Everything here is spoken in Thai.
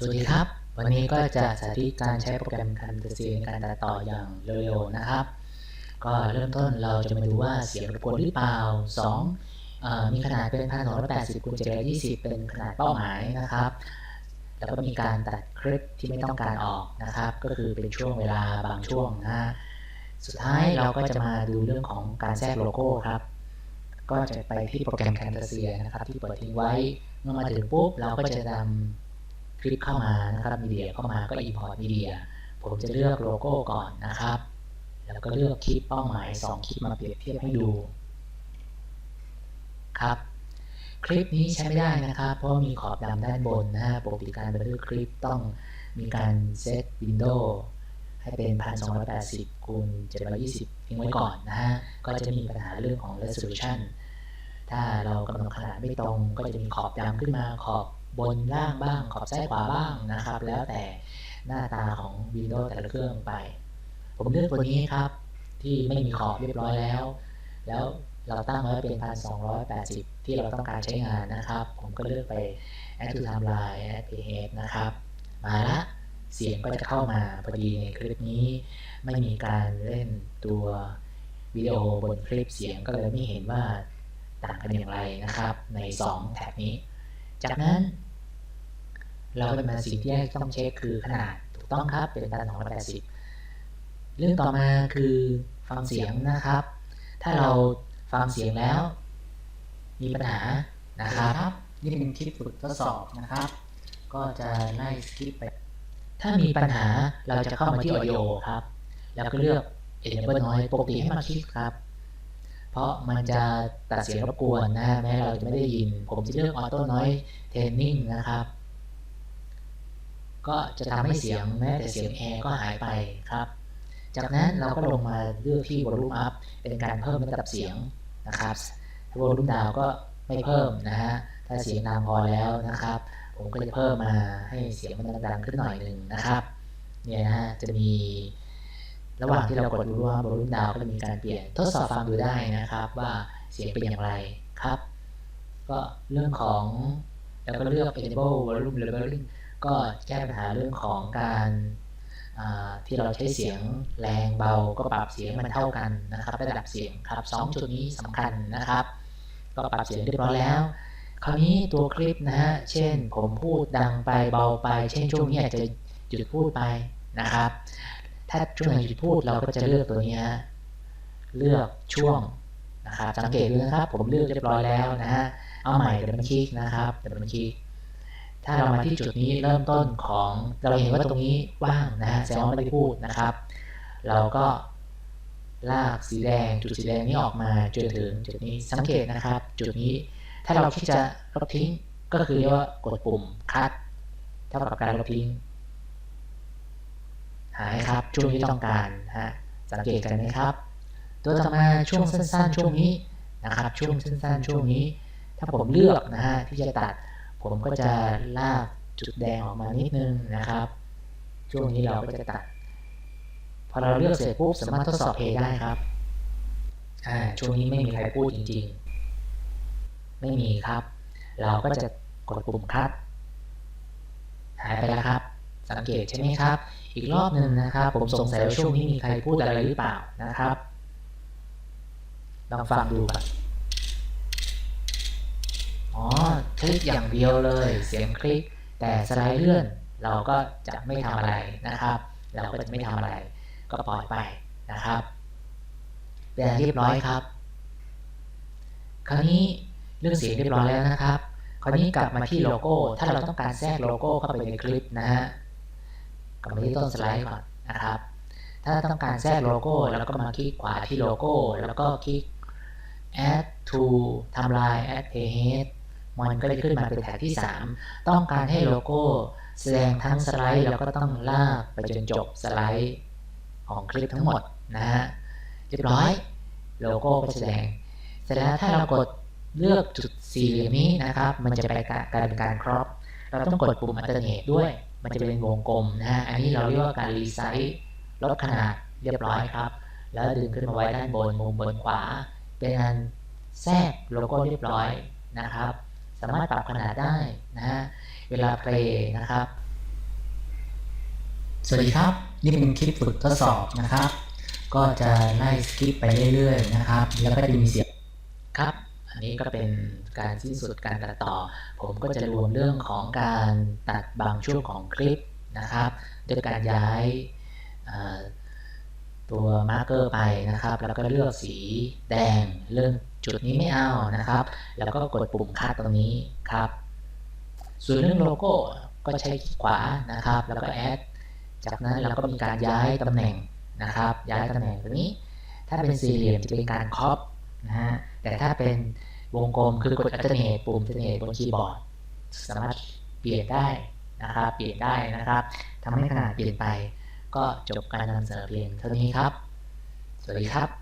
สวัสดีครับ วันนี้ก็จะสาธิตการใช้โปรแกรม Camtasia ในการตัดต่ออย่างเร็วๆนะครับ ก็เริ่มต้นเราจะมาดูว่าเสียงรบกวนหรือเปล่า2เอ่อมีขนาดเป็น 1280คูณ720 เป็นขนาดเป้าหมายนะครับ แล้วก็มีการตัดคลิปที่ไม่ต้องการออกนะครับ ก็คือเป็นช่วงเวลาบางช่วงนะฮะสุดท้ายเราก็จะมาดูเรื่องของการแทรกโลโก้ครับก็จะไปที่โปรแกรม Camtasia นะครับที่เปิดทิ้งไว้ เมื่อมาถึงปุ๊บเราก็จะนำ คลิปเข้ามานะครับมีเดียเข้ามาก็ import media ผมจะเลือกโลโก้ก่อนนะครับ แล้วก็เลือกคลิปเป้าหมาย 2 คลิปมาเปรียบเทียบให้ดูครับ คลิปนี้ใช้ไม่ได้นะครับ เพราะมีขอบดำด้านบนนะฮะปกติการบันทึกคลิปต้องมีการเซตวินโดว์ให้เป็น 1280คูณ720 ทิ้งไว้ก่อนนะฮะ ก็จะมีปัญหาเรื่องของ resolution ถ้าเรากำหนดขนาดไม่ตรงก็จะมีขอบดำขึ้นมาขอบ บนล่างบ้างขอบซ้ายขวาบ้างนะครับ แล้วแต่หน้าตาของ Windows แต่ละเครื่องไป ผมเลือกตัวนี้ครับ ที่ไม่มีขอบเรียบร้อยแล้ว แล้วเราตั้งไว้เป็น 1280 ที่เราต้องการใช้งานนะครับ ผมก็เลือกไป add to timeline add page นะครับ มาละเสียงก็จะเข้ามาพอดีในคลิปนี้ ไม่มีการเล่นตัววิดีโอบนคลิปเสียงก็เลยไม่เห็นว่าต่างกันอย่างไรนะครับ ใน 2 แท็บนี้ จากนั้น เราก็มาสิ่งที่ต้องเช็คคือขนาดถูกต้องครับเป็นพันสองร้อยแปดสิบเรื่องต่อมาคือฟังเสียงนะครับ ถ้าเราฟังเสียงแล้ว มีปัญหานะครับ นี่เป็นคลิปฝึกทดสอบนะครับ ก็จะไล่คลิปไป ถ้ามีปัญหาเราจะเข้ามาที่ audio ครับ แล้วก็เลือก enable noise ปกติให้มาคลิกครับ เพราะมันจะตัดเสียงรบกวนนะฮะแม้เราจะไม่ได้ยิน ผมจะเลือก auto noise training นะครับ ก็จะทำให้เสียงแม้แต่เสียงแอร์ก็หายไปครับ จากนั้นเราก็ลงมาเลือกที่ volume up เป็นการเพิ่มระดับเสียงนะครับ volume down ก็ไม่เพิ่มนะฮะ ถ้าเสียงดังพอแล้วนะครับ ผมก็จะเพิ่มมาให้เสียงมันดังขึ้นหน่อยหนึ่งนะครับ เนี่ยนะฮะจะมีระหว่างที่เรากดดูว่าบอลลูนดาวก็จะมีการเปลี่ยนทดสอบฟังดูได้นะครับ ว่าเสียงเป็นอย่างไรครับ ก็เรื่องของแล้วก็เลือก enable volume leveling ก็แก้ปัญหาเรื่องของการที่เราใช้เสียงแรงเบาก็ปรับเสียงมันเท่ากันนะครับ ระดับเสียงครับสองจุดนี้สำคัญนะครับ ก็ปรับเสียงเรียบร้อยแล้ว คราวนี้ตัวคลิปนะฮะเช่นผมพูดดังไปเบาไป เช่นช่วงนี้อาจจะหยุดพูดไปนะครับ ถ้าช่วงไหนหยุดพูดเราก็จะเลือกตัวนี้เลือกช่วงนะครับสังเกตดูนะครับ ผมเลือกเรียบร้อยแล้วนะฮะเอาใหม่เดี๋ยวมันคลิกนะครับเดี๋ยวมันคลิก ถ้าเรามาที่จุดนี้เริ่มต้นของเราเห็นว่าตรงนี้ว่างนะฮะแสดงว่าไม่ได้พูดนะครับ เราก็ลากสีแดงจุดสีแดงนี้ออกมาจนถึงจุดนี้สังเกตนะครับ จุดนี้ถ้าเราคิดจะลบทิ้งก็คือเรียกว่ากดปุ่มคัดเท่ากับการลบทิ้งหายครับช่วงที่ต้องการฮะสังเกตกันไหมครับ ตัวต่อมาช่วงสั้นๆ ช่วงนี้นะครับ ช่วงสั้นๆ ช่วงนี้ ถ้าผมเลือกนะฮะที่จะตัด ผมก็จะลากจุดแดงออกมานิดนึงนะครับ ช่วงนี้เราก็จะตัด พอเราเลือกเสร็จปุ๊บสามารถทดสอบเพได้ครับอ่าช่วงนี้ไม่มีใครพูดจริง ๆ ไม่มีครับ เราก็จะกดปุ่มคัดหายไปแล้วครับ สังเกตใช่ไหมครับ อีกรอบหนึ่งนะครับ ผมสงสัยว่าช่วงนี้มีใครพูดอะไรหรือเปล่านะครับ ลองฟังดูครับ อ๋อคลิกอย่างเดียวเลย เสียงคลิก แต่สไลด์เลื่อน เราก็จะไม่ทำอะไรนะครับ เราก็จะไม่ทำอะไร ก็ปล่อยไปนะครับเป็นเรียบร้อยครับ คราวนี้เรื่องเสียงเรียบร้อยแล้วนะครับ คราวนี้กลับมาที่โลโก้ ถ้าเราต้องการแทรกโลโก้เข้าไปในคลิปนะฮะกลับมาที่ต้นสไลด์ก่อนนะครับ ถ้าต้องการแทรกโลโก้เราก็มาคลิกขวาที่โลโก้ แล้วก็คลิก add to ทำลาย add page มันก็จะขึ้นมาเป็นแถบที่ 3 ต้องการให้โลโก้แสดงทั้งสไลด์เราก็ต้องลากไปจนจบสไลด์ของคลิปทั้งหมดนะฮะเรียบร้อยโลโก้ก็แสดงเสร็จแล้วถ้าเรากดเลือกจุดสี่เหลี่ยมนี้นะครับ มันจะไปกลารเป็นการครอปเราต้องกดปุ่ม alternate ด้วย มันจะเป็นวงกลมนะฮะอันนี้เราเรียกว่าการรีไซส์ลดขนาดเรียบร้อยครับ แล้วดึงขึ้นมาไว้ด้านบนมุมบนขวา เป็นการแทรกโลโก้เรียบร้อยนะครับ สามารถปรับขนาดได้นะฮะเวลาเพลย์นะครับ สวัสดีครับ นี่เป็นคลิปฝึกทดสอบนะครับ ก็จะไล่สกิปไปเรื่อยๆนะครับ แล้วก็จะมีเสียงครับ อันนี้ก็เป็นการสิ้นสุดการตัดต่อ ผมก็จะรวมเรื่องของการตัดบางช่วงของคลิปนะครับด้วยการย้ายเอ่อตัวมาร์กเกอร์ไปนะครับ แล้วก็เลือกสีแดงเรื่อง จุดนี้ไม่เอานะครับ แล้วก็กดปุ่มค่าตรงนี้ครับ ส่วนเรื่องโลโก้ก็ใช้คลิกขวานะครับ แล้วก็แอดจากนั้นเราก็มีการย้ายตำแหน่งนะครับ ย้ายตำแหน่งตรงนี้ ถ้าเป็นสี่เหลี่ยมจะเป็นการครอปนะฮะแต่ถ้าเป็นวงกลมคือกด alternate ปุ่ม alternate บนคีย์บอร์ดสามารถเปลี่ยนได้นะครับ เปลี่ยนได้นะครับทำให้ขนาดเปลี่ยนไป ก็จบการนำเสนอเพียงเท่านี้ครับ สวัสดีครับ